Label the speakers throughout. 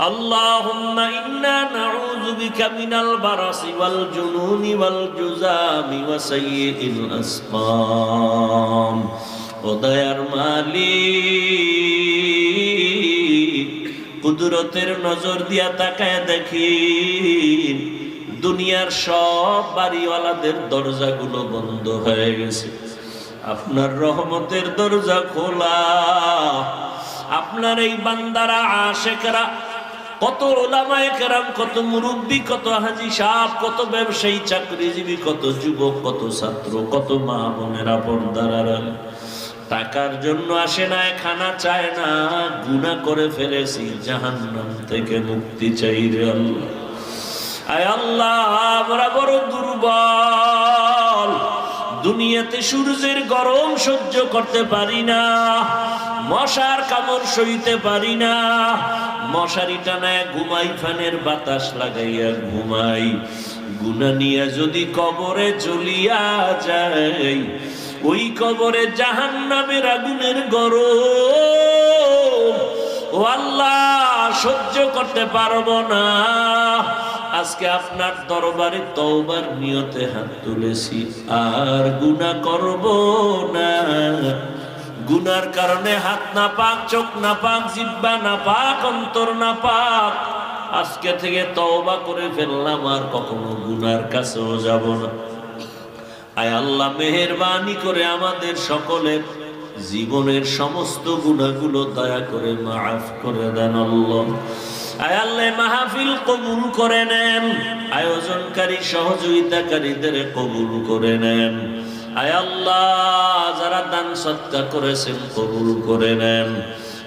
Speaker 1: اللهم إنا نعوذ بك من البرص والجنون والجزام وسيء الأسقام ودير মালিক কুদরতের নজর দিয়া তাকায় দেখি দুনিয়ার সব বাড়িওয়ালাদের দরজাগুলো বন্ধ হয়ে গেছে আপনার রহমতের দরজা খোলা আপনার এই বান্দারা আশেকরা কত ওলামায় কেরাম, কত মুরব্বী, কত হাজি সাহ কত ব্যবসায়ী, চাকরিজীবী, কত যুবক, কত ছাত্র, কত মা বোনেরা পর্দারা টাকার জন্য আসে না, খানা চায় না গুণা করে ফেলেছি, জাহান্নাম থেকে মুক্তি চাই রে আল্লাহ। আয় আল্লাহ, আমরা বড় দুর্বল। দুনিয়াতে সূর্যের গরম সহ্য করতে পারি না, মশার কামড় সইতে পারি না। মশারি টানায় ঘুমাই, ফ্যানের বাতাস লাগাইয়া ঘুমাই। গুনা নিয়া যদি কবরে চলিয়া যায় ওই কবরে জাহান নামের আগুনের গরম। ও আল্লাহ, সহ্য করতে পারব না। আজকে আপনার দরবারে তওবার নিয়তে হাত তুলেছি। আর গুনাহ করব না। গুনার কারণে হাত না পাক চোখ না পাক জিব্বা না পাক অন্তর না পাক আজকে থেকে তওবা করে ফেললাম, আর কখনো গুনার কাছেও যাব না। আয় আল্লাহ, মেহেরবানি করে আমাদের সকলের জীবনের সমস্ত গুণাগুলো দয়া করে মাফ করে দেন আল্লাহ। আয় মাহফিল কবুল করে নেন। আয়োজনকারী, সহযোগিতাকারীদের কবুল করে নেন। আয় যারা দান সৎকার করেছেন, কবুল করে নেন।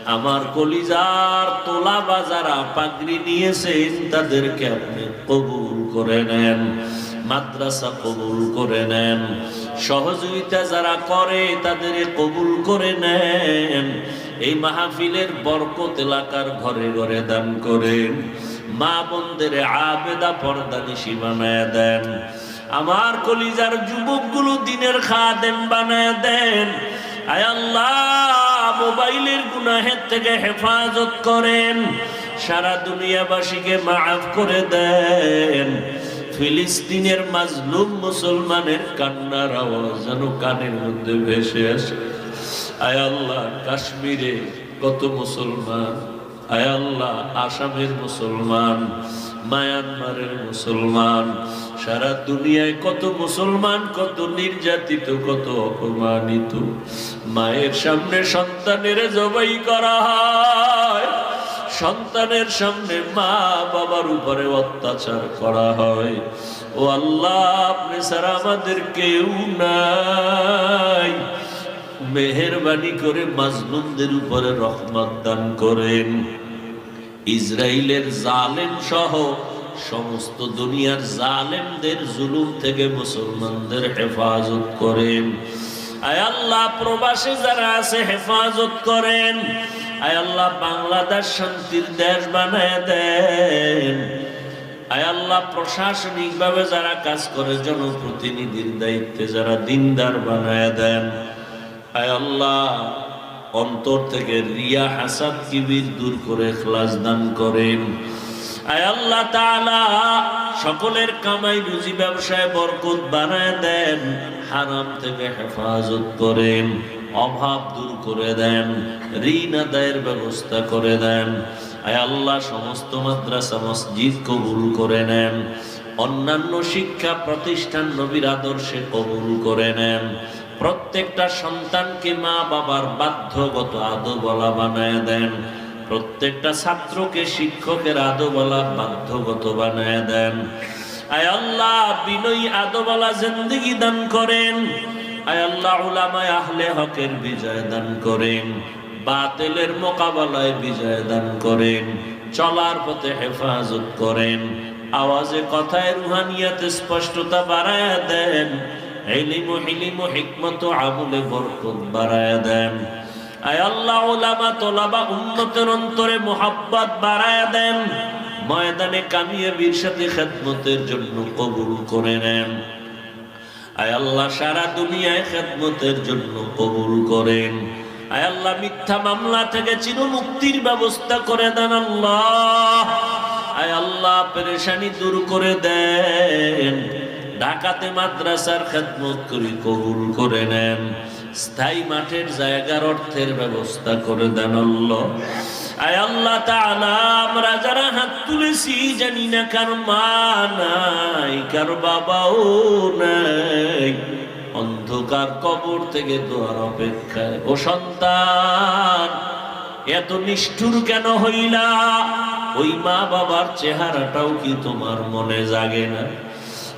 Speaker 1: আমার কলিজার তোলা বা যারা পাগড়ি নিয়েছেন, তাদেরকে আপনি কবুল করে নেন। মাদ্রাসা কবুল করে নেন। সহযোগিতা যারা করে, তাদের কবুল করে নেন। এই মাহফিলের বরকত এলাকার ঘরে ঘরে দান করেন। মা বোনদের আবেদা পর্দা নিশি বানায় দেন। আমার কলিজার যুবকগুলো দিনের খাদেম বানায় দেন। আয় আল্লাহ, মোবাইলের গুনাহের থেকে হেফাজত করেন। সারা দুনিয়াবাসীকে মাফ করে দেন। ফিলিস্তিনের মাজলুম মুসলমানের কান্নার আওয়াজ যেন কানের মধ্যে ভেসে আসে। আয় আল্লাহ, কাশ্মীরে কত মুসলমান? আয় আল্লাহ, আসামের মুসলমান, মায়ানমারের মুসলমান, সারা দুনিয়ায় কত মুসলমান, কত নির্যাতিত, কত অপমানিত। মায়ের সামনে সন্তানের জবাই করা হয়, সন্তানের সামনে মা বাবার উপরে অত্যাচার করা হয়। ও আল্লাহ, আপনি ছাড়া আমাদের কেউ নাই। মেহরবানি করে মাজলুমদের উপরে রহমত দান করেন। ইসরায়েলের জালেম সহ সমস্ত দুনিয়ার জালেমদের জুলুম থেকে মুসলমানদের হেফাজত করেন। আয় আল্লাহ, প্রবাসী যারা আছে, হেফাজত করেন। আয় আল্লাহ, বাংলাদেশ শান্তির দেশ বানায় দেন। আয় আল্লাহ প্রশাসনিক ভাবে যারা কাজ করে, জনপ্রতিনিধির দায়িত্বে যারা দিনদার বানায় দেন। আয় আল্লাহ, অন্তর থেকে রিয়া হাসাদ কিবির দূর করে খ্লাস দান করেন। আয় আল্লাহ সকলের কামাই রুজি ব্যবসায় বরকত বানায় দেন, হারাম থেকে হেফাজত করেন, অভাব দূর করে দেন, ঋণ আদায়ের ব্যবস্থা করে দেন। আয় আল্লাহ, সমস্ত মাদ্রাসা, মসজিদ কবুল করে নেন। অন্যান্য শিক্ষা প্রতিষ্ঠান নবীর আদর্শে কবুল করে নেন। প্রত্যেকটা সন্তানকে মা বাবার বাধ্যগত আদো বলা বানায় দেন। প্রত্যেকটা ছাত্রকে শিক্ষকের আদো বলা বাধ্যগত বানায় দেন। আয় আল্লাহ, বিনয়ী আদো বলা জিন্দগি দান করেন। আয় আল্লাহ, উলামায় আহলে হকের বিজয় দান করেন। বাতিলের মোকাবেলায় বিজয় দান করেন। চলার পথে হেফাজত করেন। আওয়াজে কথায় রুহানিয়াতে স্পষ্টতা বাড়ায় দেন। হিলিম হিলিম হিকমত আমলে বরকত বাড়ায় দেন। আয় আল্লাহ ওলামা তোলাবা উন্নতের অন্তরে মোহাব্বত বাড়ায় দেন। ময়দানে কামিয়ে বীর সাথে খেদমতের জন্য কবুল করে নেন। আয় আল্লাহ, সারা দুনিয়ায় খেদমতের জন্য কবুল করেন। আয় আল্লাহ, মিথ্যা মামলা থেকে চির মুক্তির ব্যবস্থা করে দেন আল্লাহ। আয় আল্লাহ, পেরেশানি দূর করে দেন। ঢাকাতে মাদ্রাসার খেদমত করি কবুল করে নেন। স্থায়ী মাঠের জায়গার অর্থের ব্যবস্থা করে দেন হাত তুলেছি কার মা অন্ধকার কবর থেকে দোয়ার অপেক্ষায় ও সন্তান, এত নিষ্ঠুর কেন হইলা? ওই মা বাবার চেহারাটাও কি তোমার মনে জাগে না?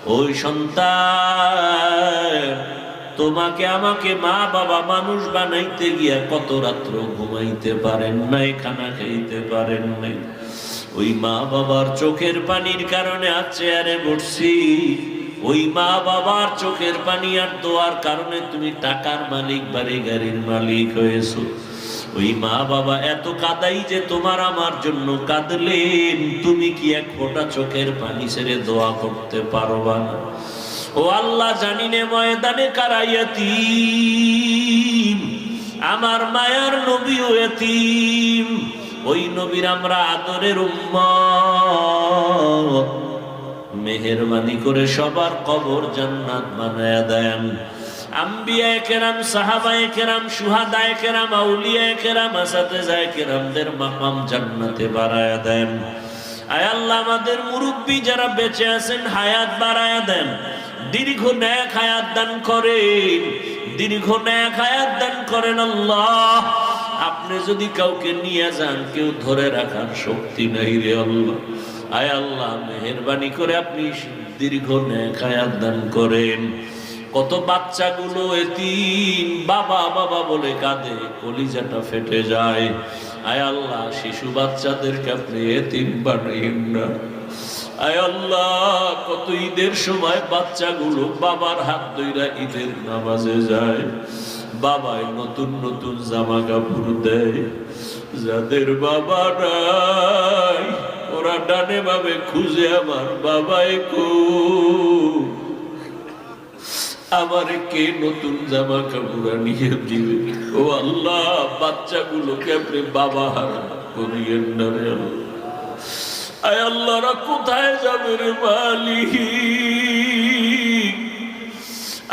Speaker 1: ওই সন্তান, তোমাকে আমাকে মা বাবা মানুষ বানাইতে গিয়া কত রাত্র ঘুমাইতে পারেন নাই, খানা খাইতে পারেন নাই। ওই মা বাবার চোখের পানির কারণে আজ চেয়ারে বসছি। ওই মা বাবার চোখের পানি আর দোয়ার কারণে তুমি টাকার মালিক বাড়ি গাড়ির মালিক হয়েছো। ওই মা বাবা এত কাদাই যে তোমার আমার জন্য কাঁদলেন। তুমি কি এক ফোঁটা চোখের পানি ছেড়ে দোয়া করতে পারবা না? ও আল্লাহ জানি নে ময়দানে কারাইয়াতি আমার মায়ার নবী এতিম। ওই নবীর আমরা আদরের উম্মত। মেহেরবানি করে সবার কবর জান্নাত বানায়া দেন। আম্বিয়া কেরাম সাহাবায়ে কেরাম সুহাদায়ে কেরাম আউলিয়ায়ে কেরাম আসাতেজায়ে কেরামদের মাকাম জান্নাতে বাড়ায়া দেন। আয় আল্লাহ, আমাদের মুরব্বী যারা বেঁচে আছেন, হায়াত বাড়ায়া দেন। দীর্ঘ ন্যাক হায়াত দান করেন। দীর্ঘ ন্যাক হায়াত দান করেন আল্লাহ। আপনি যদি কাউকে নিয়ে যান, কেউ ধরে রাখার শক্তি নাই রে আল্লাহ। আয় আল্লাহ, মেহরবানি করে আপনি দীর্ঘ ন্যাক হায়াত দান করেন। কত বাচ্চাগুলো এতিম, বাবা বাবা বলে কাঁদে, কলিজাটা ফেটে যায়। আয় আল্লাহ, শিশু বাচ্চাদেরকে আপনি এতিম বানাইন না। আল্লাহ, কত ঈদের সময় বাচ্চাগুলো বাবার হাত ধইরা ঈদের নামাজে যায়। বাবাই নতুন নতুন জামা কাপড় দেয়। যাদের বাবা নাই, ওরা ডানে ভাবে খুঁজে আমার বাবাই কো আমার কে নতুন জামা কাপড় নিয়ে দিবে? ও আল্লাহ, বাচ্চাগুলোকে আপনি বাবা হারা আল্লাহরা কোথায় যাবে রে মালিক?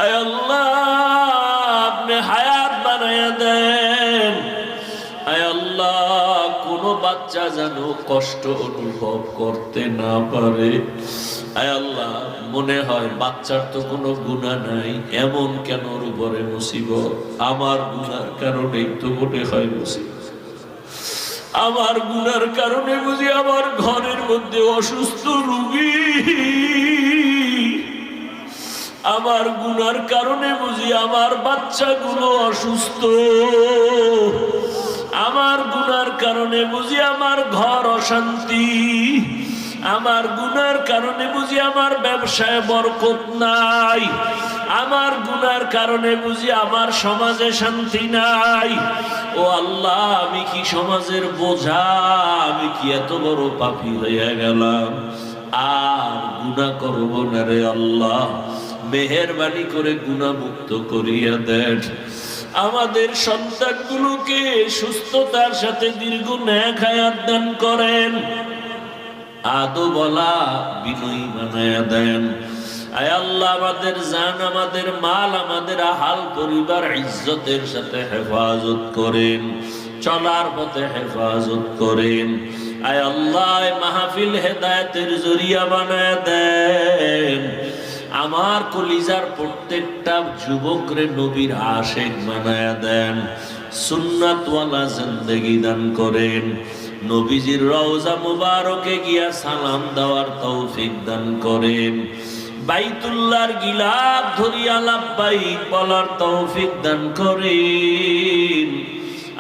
Speaker 1: আয় আল্লাহ, আপনি হায়াত বানায়া দেন। আয় আল্লাহ, কোনো বাচ্চা যেন কষ্ট অনুভব করতে না পারে। আল্লাহ, মনে হয় বাচ্চার তো কোনো গুণা নাই। এমন কেন উপরে মুসিবত? আমার গুনার কারণেই তো মনে হয় মুসিবত। আমার গুনার কারণে বুঝি আমার ঘরের মধ্যে অসুস্থ রুগী। আমার গুনার কারণে বুঝি আমার বাচ্চাগুলো অসুস্থ। আমার গুনার কারণে বুঝি আমার ঘর অশান্তি। আমার গুনার কারণে বুঝি আমার ব্যবসায় বরকত নাই। আমার গুনার কারণে বুঝি আমার সমাজে শান্তি নাই। ও আল্লাহ, আমি কি সমাজের বোঝা? আমি কি এত বড় পাপি হইয়া গেলাম? আর গুণা করব না রে আল্লাহ। মেহরবানি করে গুণামুক্ত করিয়া দেন। আমাদের সন্তানগুলোকে সুস্থতার সাথে দীর্ঘ ন্যায় খায়াত দান করেন। আদো বলা বিনয়ী বানায়া দেন। জান, আমাদের মাল, আমাদের আহাল হেফাজত করেন, চলার পথে হেফাজত করেন। আয় আল্লাহ মাহফিল হেদায়েতের জরিয়া বানায় দেন। আমার কলিজার প্রত্যেকটা যুবকরে নবীর আশেক বানায় দেন। সুন্নাতওয়ালা জিন্দেগি দান করেন। নবীজির রওজা মুবারকে গিয়া সালাম দেওয়ার তৌফিক দান করেন। বাইতুল্লাহর গিলাপ ধরিয়া লাভবাই বলার তৌফিক দান করেন।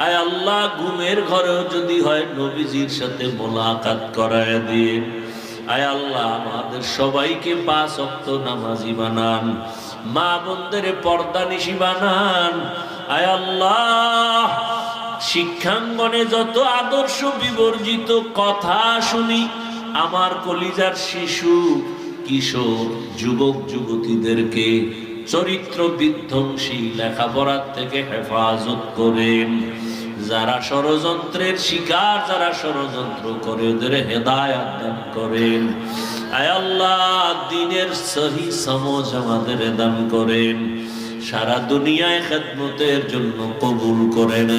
Speaker 1: আয় আল্লাহ, ঘুমের ঘরেও যদি হয় নবীজির সাথে মোলাকাত করায় দিয়ে আয় আল্লাহ, আমাদের সবাইকে পাঁচ অক্ত নামাজি বানান, মা বন্ধের পর্দা নিশি বানান। আয় আল্লাহ শিক্ষাঙ্গনে যত আদর্শ বিবর্জিত কথা শুনি, আমার কলিজার শিশু, কিশোর, যুবক, যুবতীদেরকে চরিত্র বিধ্বংসী লেখাপড়ার থেকে হেফাজত করেন। যারা ষড়যন্ত্রের শিকার, যারা ষড়যন্ত্র করে ওদের হেদায়াত দান করেন। আল্লাহ, দিনের সহি সমজ আমাদের দান করেন। সারা দুনিয়ায় খেদমতের জন্য কবুল করেন